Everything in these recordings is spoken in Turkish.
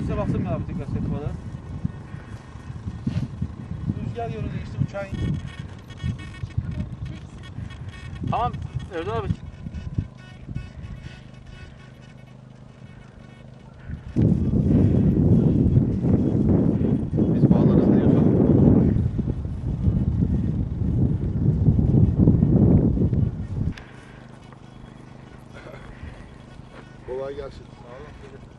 Size baksın mı abi tekrar sehpada? Rüzgar yönü değişti uçağın. Tamam Erdoğan abi. Biz bağlarız diyorsan. Kolay gelsin. Sağ olun.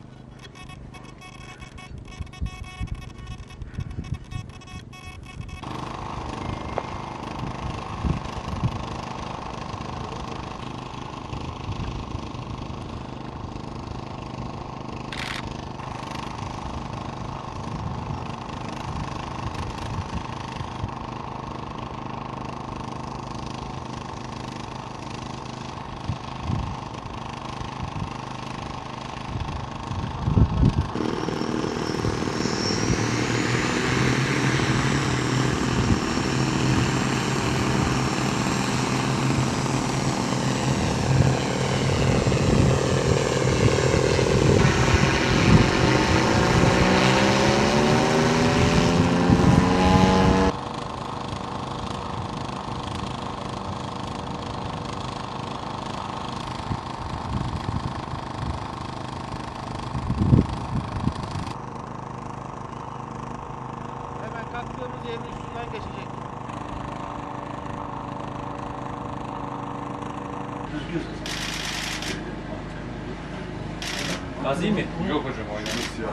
Gazi mi? Yok hocam oynamış ya.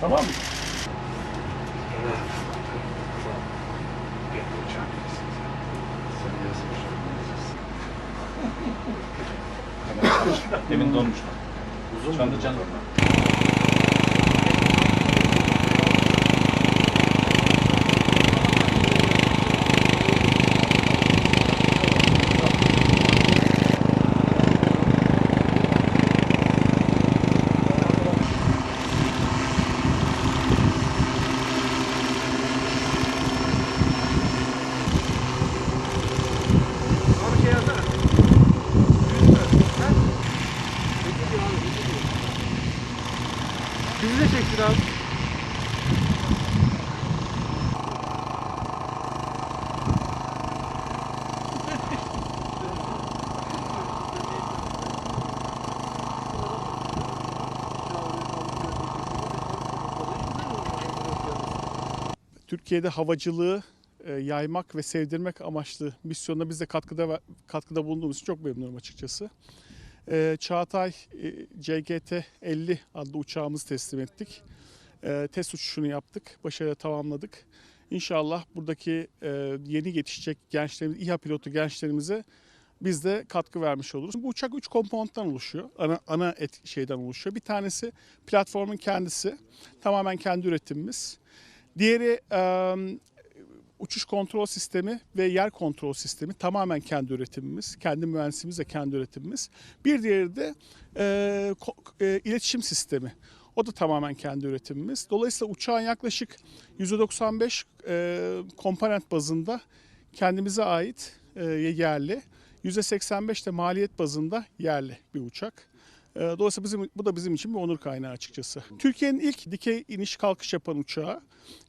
Tamam mı? Demin donmuş. Şu anda canlı. Bizi de çeksin abi. Türkiye'de havacılığı e, yaymak ve sevdirmek amaçlı misyonuna biz de katkıda katkıda bulunduğumuz için çok memnunum açıkçası. E, Çağatay e, CGT-50 adlı uçağımızı teslim ettik. E, test uçuşunu yaptık, başarıyla tamamladık. İnşallah buradaki e, yeni yetişecek gençlerimiz, İHA pilotu gençlerimize biz de katkı vermiş oluruz. Bu uçak 3 komponentten oluşuyor. Ana, ana et şeyden oluşuyor. Bir tanesi platformun kendisi. Tamamen kendi üretimimiz. Diğeri e, uçuş kontrol sistemi ve yer kontrol sistemi tamamen kendi üretimimiz. Kendi mühendisimiz de kendi üretimimiz. Bir diğeri de e, e, iletişim sistemi. O da tamamen kendi üretimimiz. Dolayısıyla uçağın yaklaşık %95 e, komponent bazında kendimize ait e, yerli. %85 de maliyet bazında yerli bir uçak. E, Dolayısıyla bizim, bu da bizim için bir onur kaynağı açıkçası. Türkiye'nin ilk dikey iniş kalkış yapan uçağı.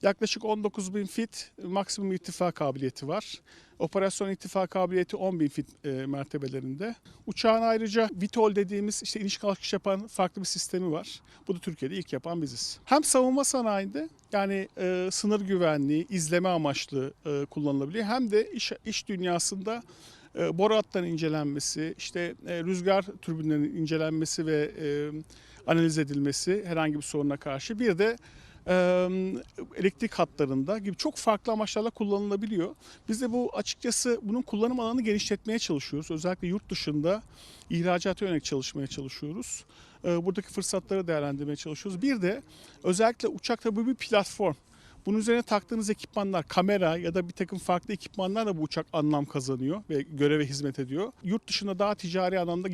Yaklaşık 19 bin fit maksimum irtifa kabiliyeti var. Operasyon irtifa kabiliyeti 10 bin fit e, mertebelerinde. Uçağın ayrıca VTOL dediğimiz işte iniş kalkış yapan farklı bir sistemi var. Bu da Türkiye'de ilk yapan biziz. Hem savunma sanayinde yani e, sınır güvenliği, izleme amaçlı e, kullanılabiliyor. Hem de iş, iş dünyasında e, boru incelenmesi, işte e, rüzgar türbinlerinin incelenmesi ve e, analiz edilmesi herhangi bir soruna karşı. Bir de e, elektrik hatlarında gibi çok farklı amaçlarla kullanılabiliyor. Biz de bu açıkçası bunun kullanım alanını genişletmeye çalışıyoruz. Özellikle yurt dışında ihracata yönelik çalışmaya çalışıyoruz. Buradaki fırsatları değerlendirmeye çalışıyoruz. Bir de özellikle uçakta bu bir platform. Bunun üzerine taktığınız ekipmanlar, kamera ya da bir takım farklı ekipmanlarla bu uçak anlam kazanıyor ve göreve hizmet ediyor. Yurt dışında daha ticari anlamda